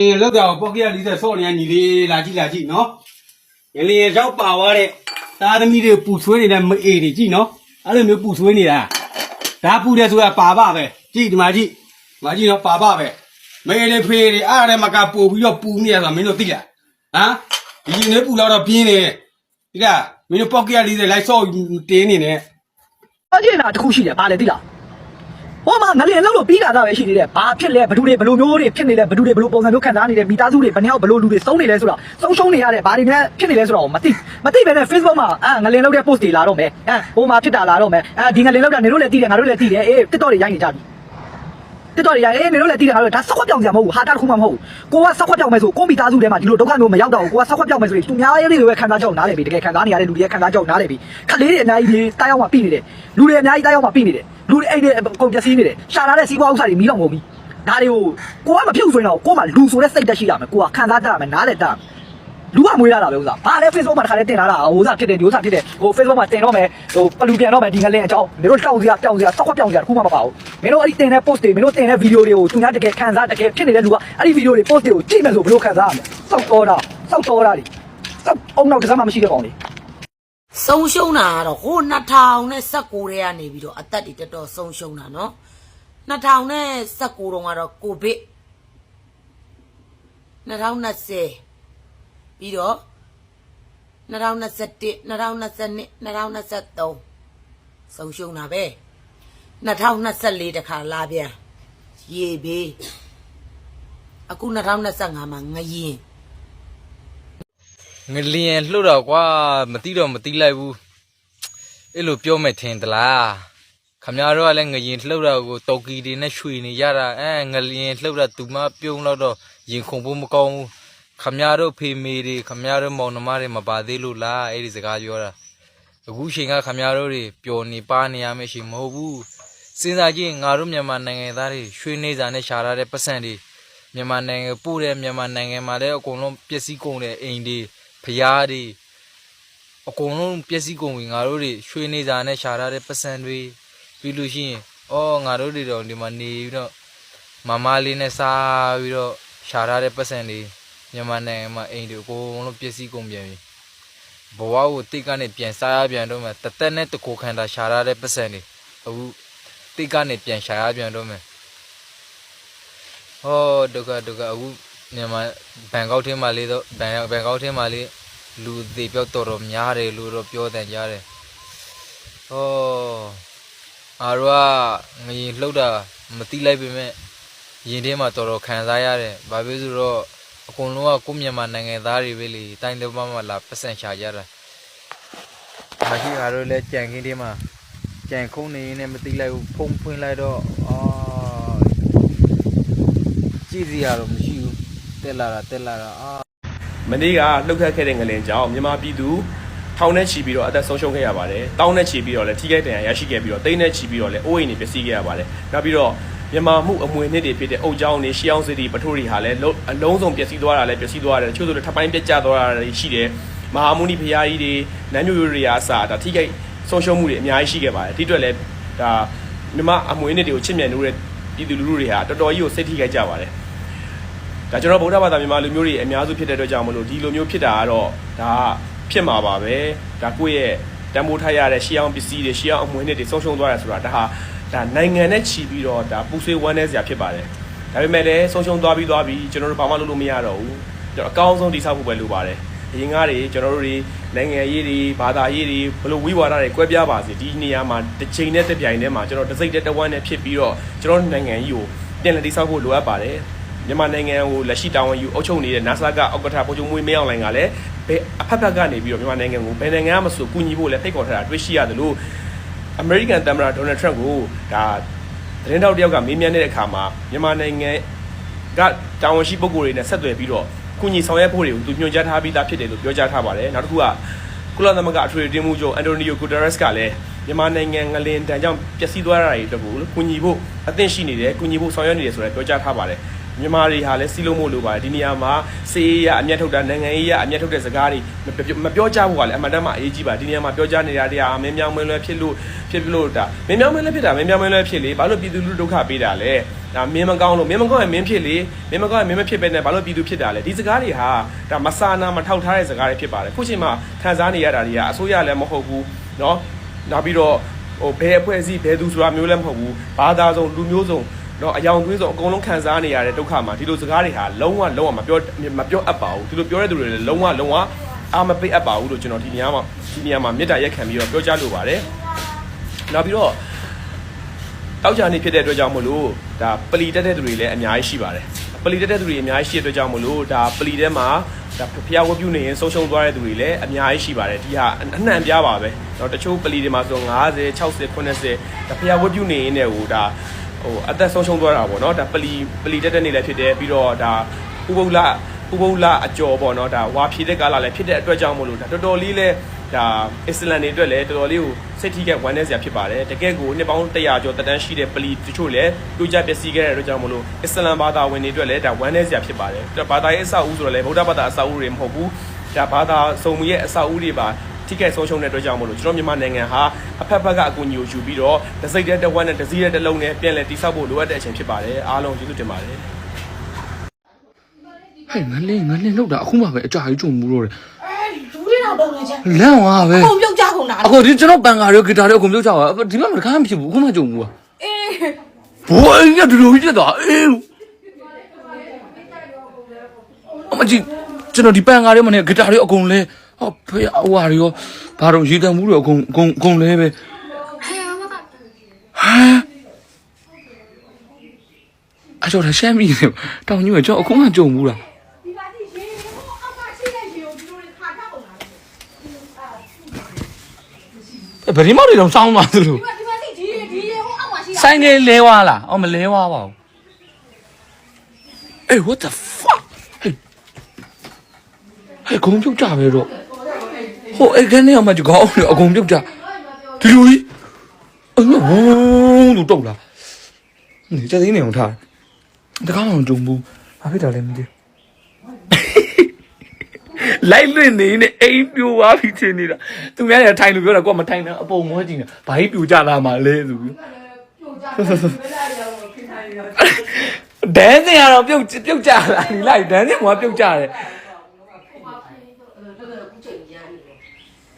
အင်းလောက်တော့ပေါက်ကရ40ဆော့နေရညီလေးလာကြည့်လာကြည့်နော်ငလျင်ရောက်ပါသွားတဲ့သားသမီးတွေပူဆွေးနေတဲ့မအေတွေကြည့်နော်အဲ့လိုမျိုးပူဆွေးနေတာဒါပူတယ်ဆိုတာပါပါပဲကြည့်ဒီမှာကြည့်ဒီမှာကြည့်နော်ပါပါပဲမေလေဖေးတွေအားရမကပူပြီးတော့ပူနေရဆိုတာမင်းတို့သိလားဟမ်ဒီကြီးနေပူတော့တော့ပြင်းနေဒီကမင်းတို့ပေါက်ကရ40လိုက်ဆော့တင်းနေနဲ့အကျဉ်းလာတစ်ခုရှိတယ်ဗာလေသိလား ဟောမှာငလျင်လောက်လို့ပြီးတာသားပဲရှိနေတယ်ဘာဖြစ်လဲဘဒူတွေဘလိုမျိုးတွေဖြစ်နေလဲဘဒူတွေဘလိုပုံစံမျိုးခံစားနေတယ်မိသားစုတွေဘယ်နှယောက်ဘလိုလူတွေစုံနေလဲဆိုတာဆုံးရှုံးနေရတဲ့ဘာတွေနဲ့ဖြစ်နေလဲဆိုတော့မသိမသိပဲနဲ့ Facebook မှာအာငလျင်လောက်တဲ့ post တွေလာတော့မယ်အဲဟိုမှာဖြစ်တာလာတော့မယ်အဲဒီငလျင်လောက်တာနေတို့လည်းသိတယ်ငါတို့လည်းသိတယ်အေး TikTok တွေရိုက်နေကြပြီ TikTok တွေရိုက်အေးနေတို့လည်းသိတယ်ငါတို့ဒါဆောက်ခွက်ပြောင်စရာမဟုတ်ဘူးဟာတာတစ်ခုမှမဟုတ်ဘူးကိုကဆောက်ခွက်ပြောင်မယ်ဆိုကိုမိသားစုထဲမှာဒီလိုဒုက္ခမျိုးမရောက်တော့ဘူးကိုကဆောက်ခွက်ပြောင်မယ်ဆိုရင်သူများရေးတွေပဲခံစားကြအောင်နားလည်ပြီတကယ်ခံစားနေရတဲ့လူတွေခံစားကြအောင်နားလည်ပြီခလေးတွေအများကြီးတားရောက်မှပြီးနေတယ်လူတွေအများကြီးတားရောက်မှပြီးနေတယ် လူတွေအဲ့ဒီကုန်ပစ္စည်းနေတယ်ရှာလာတဲ့စီးပွားဥစ္စာတွေမီးတော့မဟုတ်ဘူးဒါတွေကိုကိုကမဖြစ်ဘူးဆိုရင်တော့ကိုကမှလူဆိုတဲ့စိတ်တက်ရှိရမယ်ကိုကခံစားတတ်ရမယ်နားလည်တတ်ရမယ်လူကမွေးရတာပဲဥစားဘာလဲ Facebook မှာတစ်ခါလေးတင်လာတာဟိုဥစားဖြစ်တယ်ဒီဥစားဖြစ်တယ်ဟို Facebook မှာတင်တော့မယ်ဟိုပလူပြန်တော့မယ်ဒီငလင်းအကြောင်းမင်းတို့တောက်စရာတောက်စရာစောက်ခွက်ပြောင်စရာတစ်ခုမှမပါဘူးမင်းတို့အဲ့ဒီတင်တဲ့ post တွေမင်းတို့တင်တဲ့ video တွေကိုသူများတကယ်ခံစားတကယ်ဖြစ်နေတဲ့လူကအဲ့ဒီ video တွေ post တွေကိုကြည့်မယ်ဆိုဘယ်လိုခံစားရမလဲစောက်တော်တာစောက်တော်တာတွေစောက်အောင်တော့ကစားမှမရှိတဲ့ကောင်တွေ ဆုံးရှုံးတာကတော့ဟို2019ထဲကနေပြီးတော့အသက်တွေတော်တော်ဆုံးရှုံးတာနော်2019တုန်းကတော့ကိုဗစ်2020ပြီးတော့2021 2022 2023ဆုံးရှုံးတာပဲ2024တခါလာပြန်ရေဘေးအခု2025မှာငရင် ငလျင်လှုပ်တော့ကွာမတိတော့မတိလိုက်ဘူးအဲ့လိုပြောမယ်ထင်သလားခမများတို့ကလည်းငရင်လှုပ်တော့ကိုတော်ကီတွေနဲ့ရွှေနေရတာအဲငလျင်လှုပ်တော့သူမပြုံးတော့တော့ရင်ခုန်ဖို့မကောင်းဘူးခမများတို့ဖေမေတွေခမများတို့မောင်နှမတွေမပါသေးလို့လားအဲ့ဒီစကားပြောတာအခုချိန်ကခမများတို့တွေပျော်နေပါနေရမယ့်ချိန်မဟုတ်ဘူးစဉ်းစားကြည့်ငါတို့မြန်မာနိုင်ငံသားတွေရွှေနေစာနဲ့ရှာရတဲ့ပတ်စံတွေမြန်မာနိုင်ငံပို့တဲ့မြန်မာနိုင်ငံမှာလည်းအကုန်လုံးပျက်စီးကုန်တဲ့အိမ်တွေ ဖျားတွေအကုန်လုံးပျက်စီးကုန်ပြီငါတို့တွေရွှေနေစာနဲ့ရှာထားတဲ့ပတ်စံတွေပြီးလို့ရှိရင်အော်ငါတို့တွေတော့ဒီမှာနေပြီးတော့မမလေးနဲ့စားပြီးတော့ရှာထားတဲ့ပတ်စံတွေမြန်မာနိုင်ငံမှာအိမ်တွေအကုန်လုံးပျက်စီးကုန်ပြန်ပြီဘဝကိုတိတ်ကနေပြန်စားရပြန်တော့မှတသက်နဲ့တကိုခန္ဓာရှာထားတဲ့ပတ်စံတွေအခုတိတ်ကနေပြန်ရှာရပြန်တော့မှဟောဒုက္ခဒုက္ခအခု မြန်မာဘန်ကောက်ထဲမှာလေးတော့ဘန်ဘန်ကောက်ထဲမှာလေးလူသေးပြောက်တော်တော်များတယ်လို့တော့ပြောတယ်ကြားတယ်ဟောအားရငရင်လှုပ်တာမတိလိုက်ပေမဲ့ရင်ထဲမှာတော်တော်ခံစားရတယ်ဘာဖြစ်လို့ဆိုတော့အကုန်လုံးကကိုယ့်မြန်မာနိုင်ငံသားတွေပဲလေတိုင်းတော်မှမလာပတ်စံရှာကြတာမရှိအားတော့လဲကြံခင်းထဲမှာကြံခုံနေနေမတိလိုက်ဘူးဖုံဖွင့်လိုက်တော့အာကြည့်စရာတော့မရှိဘူး တက်လာတာတက်လာတာအာမနေ့ကလှုပ်ခတ်ခဲ့တဲ့ငလင်ကြောင့်မြန်မာပြည်သူထောင်နဲ့ချီပြီးတော့အသက်ဆုံးရှုံးခဲ့ရပါတယ်။တောင်းနဲ့ချီပြီးတော့လည်းထိခိုက်ဒဏ်ရာရရှိခဲ့ပြီးတော့တိတ်နဲ့ချီပြီးတော့လည်းအိုးအိမ်တွေပျက်စီးခဲ့ရပါတယ်။နောက်ပြီးတော့မြန်မာမှုအမွေနှစ်တွေဖြစ်တဲ့အုတ်ချောင်းတွေရှီအောင်စီတီပထိုးတွေဟာလည်းလုံးအလုံးစုံပျက်စီးသွားတာလည်းပျက်စီးသွားတယ်။တချို့ဆိုလည်းထပ်ပိုင်းပြက်ကျသွားတာတွေရှိတယ်။မဟာမုနိဖရာကြီးတွေနန်းမျိုးရိုးတွေအားစဒါထိခိုက်ဆုံးရှုံးမှုတွေအများကြီးရှိခဲ့ပါတယ်။ဒီအတွက်လည်းဒါမြန်မာအမွေနှစ်တွေကိုချစ်မြတ်နိုးတဲ့ပြည်သူလူထုတွေဟာတော်တော်ကြီးကိုစိတ်ထိခိုက်ကြပါတယ်။ ဒါကျွန်တော်ဗုဒ္ဓဘာသာမြန်မာလူမျိုးတွေအများစုဖြစ်တဲ့အတွက်ကြောင့်မလို့ဒီလိုမျိုးဖြစ်တာကတော့ဒါကဖြစ်မှာပါပဲဒါကိုယ့်ရဲ့တန်ဖိုးထားရတဲ့ရှီအောင်ပစ္စည်းတွေရှီအောင်အမွေနှစ်တွေဆုံးရှုံးသွားတယ်ဆိုတာဒါဟာဒါနိုင်ငံနဲ့ချီပြီးတော့ဒါပူဆွေးဝမ်းနည်းစရာဖြစ်ပါတယ်ဒါပေမဲ့လည်းဆုံးရှုံးသွားပြီးသွားပြီးကျွန်တော်တို့ဘာမှလုပ်လို့မရတော့ဘူးကျွန်တော်အကောင်းဆုံးတိဆောက်ဖို့ပဲလိုပါတယ်အရင်ကတွေကျွန်တော်တို့တွေနိုင်ငံရေးတွေဘာသာရေးတွေဘလို့ဝိဝါဒတွေကွဲပြားပါစေဒီနေရာမှာတစ်ချိန်နဲ့တစ်ပြိုင်တည်းမှာကျွန်တော်တစ်စိတ်တစ်တဝမ်းနဲ့ဖြစ်ပြီးတော့ကျွန်တော်နိုင်ငံကြီးကိုပြန်လည်တိဆောက်ဖို့လိုအပ်ပါတယ် မြန်မာနိုင်ငံကိုလက်ရှိတာဝန်ယူအုပ်ချုပ်နေတဲ့ NASA ကဥက္ကဋ္ဌပိုချုပ်မွေးမင်းအောင်လှိုင်ကလည်းဘယ်အဖက်ဖက်ကနေပြီးတော့မြန်မာနိုင်ငံကိုဘယ်နိုင်ငံမှမဆိုကူညီဖို့လည်းဖိတ်ခေါ်ထားတာတွေ့ရှိရတယ်လို့ American သမ္မတ Donald Trump ကိုဒါသတင်းတောက်တယောက်ကမေးမြန်းတဲ့အခါမှာမြန်မာနိုင်ငံကတာဝန်ရှိပုဂ္ဂိုလ်တွေနဲ့ဆက်သွယ်ပြီးတော့ကူညီဆောင်ရွက်ဖို့တွေကိုသူညွှန်ကြားထားပြီးသားဖြစ်တယ်လို့ပြောကြားထားပါတယ်နောက်တစ်ခုကကုလသမဂ္ဂအထွေထွေမှုချုပ်အန်တိုနီယိုဂူတာရက်စ်ကလည်းမြန်မာနိုင်ငံငလင်တန်ကြောင့်ပျက်စီးသွားတာတွေအတွက်ကိုကူညီဖို့အသင့်ရှိနေတယ်ကူညီဖို့ဆောင်ရွက်နေတယ်ဆိုလည်းပြောကြားထားပါတယ် မြန်မာတွေဟာလည်းစီးလုံးမို့လိုပါတယ်ဒီနေရာမှာစေးရအမျက်ထုတ်တာနိုင်ငံရေးရအမျက်ထုတ်တဲ့စကားတွေမပြောကြဘူးကလည်းအမှန်တမ်းမှအရေးကြီးပါဒီနေရာမှာပြောကြနေတာတရားမင်းမြောင်မင်းလွဲဖြစ်လို့ဖြစ်လို့ဒါမင်းမြောင်မင်းလွဲဖြစ်တာမင်းမြောင်မင်းလွဲဖြစ်လေဘာလို့ပြည်သူလူဒုက္ခပေးတာလဲဒါမင်းမကောင်းလို့မင်းမကောင်းရင်မင်းဖြစ်လေမင်းမကောင်းရင်မင်းမဖြစ်ပဲနဲ့ဘာလို့ပြည်သူဖြစ်တာလဲဒီစကားတွေဟာဒါမဆာနာမထောက်ထားတဲ့စကားတွေဖြစ်ပါတယ်ခုချိန်မှာခံစားနေရတာတွေကအစိုးရလည်းမဟုတ်ဘူးเนาะနောက်ပြီးတော့ဟိုဘယ်အဖွဲ့အစည်းဘယ်သူဆိုတာမျိုးလည်းမဟုတ်ဘူးဘာသာစုံလူမျိုးစုံ တော့အယောင်သွေးစုံအကုန်လုံးခံစားနေရတဲ့ဒုက္ခမှာဒီလိုစကားတွေဟာလုံးဝလုံးဝမပြောမပြောအပ်ပါဘူးဒီလိုပြောတဲ့သူတွေလည်းလုံးဝလုံးဝအာမပိတ်အပ်ပါဘူးလို့ကျွန်တော်ဒီနေရာမှာဒီနေရာမှာမေတ္တာရက်ခံပြီးတော့ပြောကြားလိုပါတယ်နောက်ပြီးတော့တောက်ကြနေဖြစ်တဲ့အတွက်ကြောင့်မလို့ဒါပလီတက်တဲ့သူတွေလည်းအများကြီးရှိပါတယ်ပလီတက်တဲ့သူတွေအများကြီးရှိတဲ့အတွက်ကြောင့်မလို့ဒါပလီထဲမှာဒါဖျားဝတ်ပြုနေရင်ဆုံးရှုံးသွားတဲ့သူတွေလည်းအများကြီးရှိပါတယ်ဒီဟာအနှံ့ပြားပါပဲတော့တချို့ပလီတွေမှာဆို50 60 80ဒါဖျားဝတ်ပြုနေရင်လည်းဟိုဒါ ဟိုအသက်ဆုံးရှုံးသွားတာပေါ့နော်ဒါပလီပလီတက်တဲ့နေလည်းဖြစ်တယ်ပြီးတော့ဒါဥပုပ်လဥပုပ်လအကျော်ပေါ့နော်ဒါဝါဖြည့်တဲ့ကာလလည်းဖြစ်တဲ့အတွက်ကြောင့်မလို့ဒါတော်တော်လေးလဲဒါအစ္စလမ်တွေအတွက်လည်းတော်တော်လေးကိုစိတ်ထိခိုက်ဝမ်းနည်းစရာဖြစ်ပါတယ်တကယ်ကိုနှစ်ပေါင်း100ကျော်တက်တန်းရှိတဲ့ပလီတချို့လည်းပြိုကျပျက်စီးခဲ့တဲ့အတွက်ကြောင့်မလို့အစ္စလမ်ဘာသာဝင်တွေအတွက်လည်းဒါဝမ်းနည်းစရာဖြစ်ပါတယ်ဒါဘာသာရေးအဆောက်အဦဆိုတော့လည်းဗုဒ္ဓဘာသာအဆောက်အဦတွေမဟုတ်ဘူးဒါဘာသာစုံမရဲ့အဆောက်အဦတွေပါ ထိခိုက်ဆုံးရှုံးတဲ့အတွက်ကြောင့်မလို့ကျွန်တော်မြန်မာနိုင်ငံဟာအဖက်ဖက်ကအကူအညီကိုယူပြီးတော့တစိမ့်တဲ့တစ်ဝက်နဲ့တစ်စည်းတဲ့တစ်လုံးနဲ့ပြန်လည်တိစောက်ဖို့လိုအပ်တဲ့အချိန်ဖြစ်ပါတယ်အားလုံးကျေးဇူးတင်ပါတယ်ဟဲ့ငလင်းငလင်းလောက်တာအခုမှပဲအကြာကြီးကြုံမှုတော့တယ်လူတွေတော့တော့နေချင်လန့်သွားပဲပုံပြုတ်ကြကုန်တာအခုဒီကျွန်တော်ပန်ကာရောဂီတာရောအကုန်ပြုတ်ကြပါဒီမှာမကားမဖြစ်ဘူးအခုမှကြုံမှုอ่ะအေးဘိုးအင်းကဒီလိုကြီးဖြစ်သွားအေးအမကြီးကျွန်တော်ဒီပန်ကာရောမနဲ့ဂီတာရောအကုန်လဲ ဟောဖေးအဝါရောဘာတော့ရေတံမှုတွေအကုန်အကုန်အကုန်လဲပဲဟမ်အကျော်ရှမ်းပြီတောင်ကြီးကကျွန်တော်အခုမှကြုံမှုလားဒီပါတိရေဟိုအောက်ကရှိတဲ့ရေကိုဒီလိုတွေခါထားကုန်တာဗရီမောက်တွေတော့စောင်းသွားသလိုဒီပါဒီပါတိဒီရေဒီရေဟိုအောက်မှာရှိတာဆိုင်ကလေးလဲဝါလားအော်မလဲဝါပါဘူးအေး what the fuck ဟေးဟဲ့ဂုံပြုတ်ကြပဲတော့ ဟိုအဲ့ကနေအမကြီးကောင်းတယ်အကုန်ပြုတ်ကြဒီလိုကြီးအင်းဝုန်းလို့တော့လာနေတသိန်းနေအောင်ထားတကားမှမကြုံဘူးဘာဖြစ်တာလဲမသိလိုက်လွင်နေနေအိမ်ပြိုသွားပြီချင်းနေတာသူများလည်းထိုင်လို့ပြောတာကိုကမထိုင်နဲ့အပုံမောကြည့်နေဘာကြီးပြိုကြလာမှလဲဆိုပြီးဒန်းစင်ကတော့ပြုတ်ပြုတ်ကြလာနေလိုက်ဒန်းစင်ကပြုတ်ကြတယ်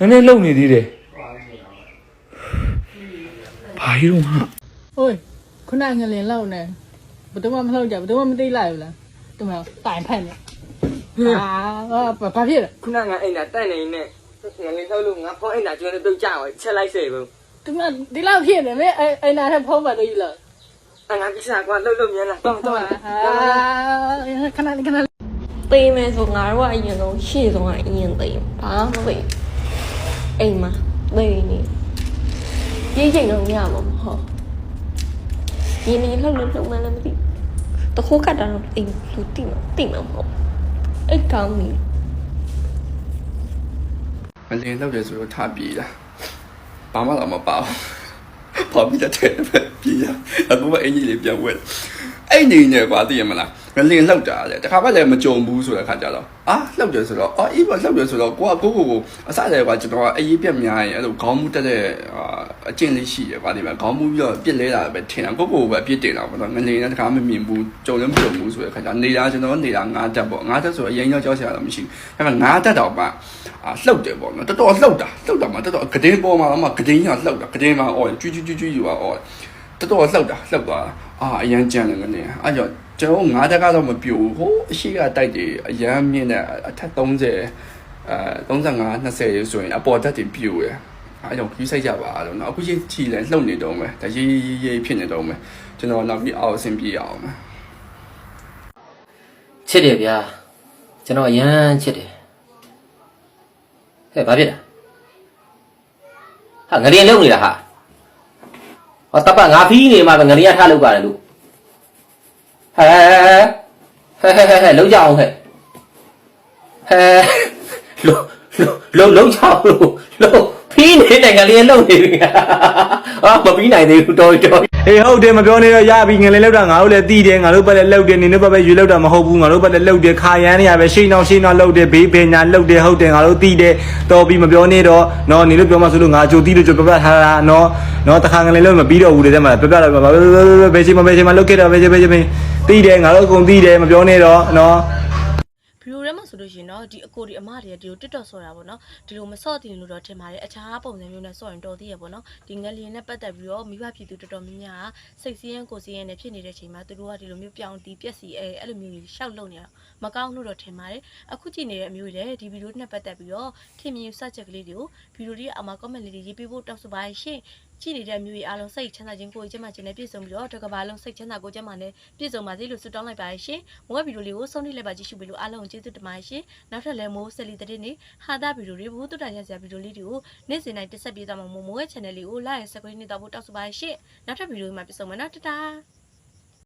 နည်းနည်းလုံနေသေးတယ်ဘာကြီးတော့ဟာဟိုခုနငလင်လောက်နေဘယ်တော့မှမလောက်ကြဘယ်တော့မှမသိလိုက်ဘူးလားဒီမှာတိုင်ဖက်နေအာဘာဘာဖြစ်လဲခုနကအိမ်သာတက်နေနဲ့ငလင်းထုတ်လို့ငါဖုန်းအိမ်သာကျွန်းပြုတ်ကြအောင်ချက်လိုက်စေဘူးဒီမှာဒီလောက်ဖြစ်နေမင်းအိမ်နာထက်ဖုံးပါလို့ယူလားအငါကိစ္စကွာလှုပ်လို့မြန်လားတော့တော့အာခဏလေးခဏလေးသိမယ်ဆိုငါတို့ကအရင်ဆုံးရှေ့ဆုံးကအရင်သိဘာမှမသိ အိမ်မှာသိနေရေးချိန်တော့ရမှာမဟုတ်ရင်းနေလှုပ်လို့လှုပ်မှလည်းမသိတခိုးကတ်တာတော့အိမ်လူတိမတိမှာမဟုတ်အဲ့ကောင်းပြီမလင်းလောက်တယ်ဆိုတော့ထားပြေးတာဘာမှတော့မပါဘူးဘာပြီးတဲ့ပဲပြေးရအခုမှအင်ကြီးလေးပြန်ဝက် အဲ့နေနေကွာသိရမလားမလင်းလောက်တာလေတခါမှလည်းမကြုံဘူးဆိုတဲ့ခါကြတော့အာလောက်တယ်ဆိုတော့အော်အေးပါလောက်တယ်ဆိုတော့ကိုကကိုကိုကိုအစတည်းကကျွန်တော်ကအရေးပြက်များရင်အဲ့လိုခေါင်းမူတက်တဲ့အကျင့်လေးရှိတယ်ကွာဒီမှာခေါင်းမူပြီးတော့ပြစ်လဲတာပဲထင်တာကိုကိုပဲအပြစ်တင်တာပေါ့နော်ငလင်းနဲ့တခါမမြင်ဘူးကြုံလည်းမကြုံဘူးဆိုတဲ့ခါကျနေတာကျွန်တော်နေတာငါးတက်ပေါ့ငါးတက်ဆိုအရင်ရောက်ကြောက်စရာတော့မရှိဘူးအဲ့မှာငါးတက်တော့မှအာလှုပ်တယ်ပေါ့နော်တော်တော်လှုပ်တာလှုပ်တာမှတော်တော်ဂဒင်းပေါ်မှာတော့မှဂဒင်းကလှုပ်တာဂဒင်းမှာအော်ကျွကျွကျွကျွယူပါအော် တော်တော်လှုပ်တာလှုပ်သွားအာအရန်ကြမ်းတယ်ငနေအဲ့ကြောင့်ကျွန်တော်ငါးတက်ကတော့မပြိုဘူးဟိုအရှိကတိုက်တယ်အရန်မြင့်တဲ့အထက်30အဲ35 20ဆိုရင်အပေါ်တက်တွေပြိုရယ်အဲ့ကြောင့်ကြီးဆိုင်ကြပါလို့နော်အခုချင်းချီလဲလှုပ်နေတော့မယ်ဒါရေးရေးရေးဖြစ်နေတော့မယ်ကျွန်တော်နောက်ပြီးအောက်အဆင်ပြေအောင်မယ်ချစ်တယ်ဗျာကျွန်တော်အရန်ချစ်တယ်ဟဲ့ဘာဖြစ်လဲဟာငလင်းလုံနေတာဟာ ဟောတပတ်ငါဖီးနေမှာပဲငလင်းရထားလောက်ပါတယ်လို့ဟဲဟဲဟဲဟဲဟဲလုံကြအောင်ဟဲ့ဟဲလုံလုံလုံကြအောင်လို့လုံဖီးနေတဲ့ငလင်းလုံနေပြီဟာမပြီးနိုင်သေးဘူးတော်တော် အေးဟုတ်တယ်မပြောနေတော့ရပြီငလင်လောက်တာငါတို့လည်းတီးတယ်ငါတို့ဘက်လည်းလောက်တယ်နင်တို့ဘက်ပဲရွေလောက်တာမဟုတ်ဘူးငါတို့ဘက်လည်းလောက်တယ်ခါရမ်းနေရပဲရှိနောက်ရှိနောက်လောက်တယ်ဘေးပညာလောက်တယ်ဟုတ်တယ်ငါတို့တီးတယ်တော်ပြီမပြောနေတော့နော်နင်တို့ပြောမှဆိုလို့ငါကြိုတီးလို့ကြိုပြပြထားတာနော်နော်တခါငလင်လောက်မပြီးတော့ဘူးတဲ့မှာပြပြတော့ဘယ်ချိန်မှဘယ်ချိန်မှလောက်ခဲ့တော့ဘယ်ချိန်ဘယ်ချိန်တီးတယ်ငါတို့အကုန်တီးတယ်မပြောနေတော့နော်ဗီ ဒီယိုထဲမှာဆိုလို့ရှိရင်တော့ဒီအကိုဒီအမတွေကဒီလိုတစ်တော်ဆော့တာပေါ့နော်ဒီလိုမဆော့တင်လို့တော့ထင်ပါတယ်အခြားပုံစံမျိုးနဲ့ဆော့ရင်တော်သေးရပေါ့နော်ဒီငလျင်နဲ့ပတ်သက်ပြီးတော့မိဘပြည်သူတော်တော်များများကစိတ်စည်းရန်ကိုယ်စည်းရန်နဲ့ဖြစ်နေတဲ့ချိန်မှာသူတို့ကဒီလိုမျိုးပြောင်းတီးပြက်စီအဲအဲ့လိုမျိုးကြီးရှောက်လုံနေတာမကောင်းလို့တော့ထင်ပါတယ်အခုကြည့်နေတဲ့အမျိုးတွေလည်းဒီဗီဒီယိုနဲ့ပတ်သက်ပြီးတော့ခင်မြင်စချက်ကလေးတွေကိုဗီဒီယိုတွေအမှာ comment လေးတွေရေးပေးဖို့တောက်ဆိုပါရှင် ကြည့်နေတဲ့မျိုးတွေအားလုံးစိတ်ချမ်းသာခြင်းကိုယ်ကျန်းမာခြင်းနဲ့ပြည့်စုံပြီးတော့တစ်ကမ္ဘာလုံးစိတ်ချမ်းသာကိုယ်ကျန်းမာနဲ့ပြည့်စုံပါစေလို့ဆုတောင်းလိုက်ပါရှင်။မိုးကဗီဒီယိုလေးကိုဆုံးထိလိုက်ပါကြည့်ရှုပေးလို့အားလုံးကိုကျေးဇူးတင်ပါတယ်ရှင်။နောက်ထပ်လည်းမိုးဆက်လီတဲ့နေ့ဟာတာဗီဒီယိုတွေဘုသူတ္တရရစရာဗီဒီယိုလေးတွေကိုနေ့စဉ်တိုင်းတက်ဆက်ပေးသွားမှာမိုးမိုးရဲ့ channel လေးကို like နဲ့ subscribe နေတော့ဖို့တောက်ဆိုပါရှင်။နောက်ထပ်ဗီဒီယိုမှာပြန်ဆုံမယ်နော်တတား။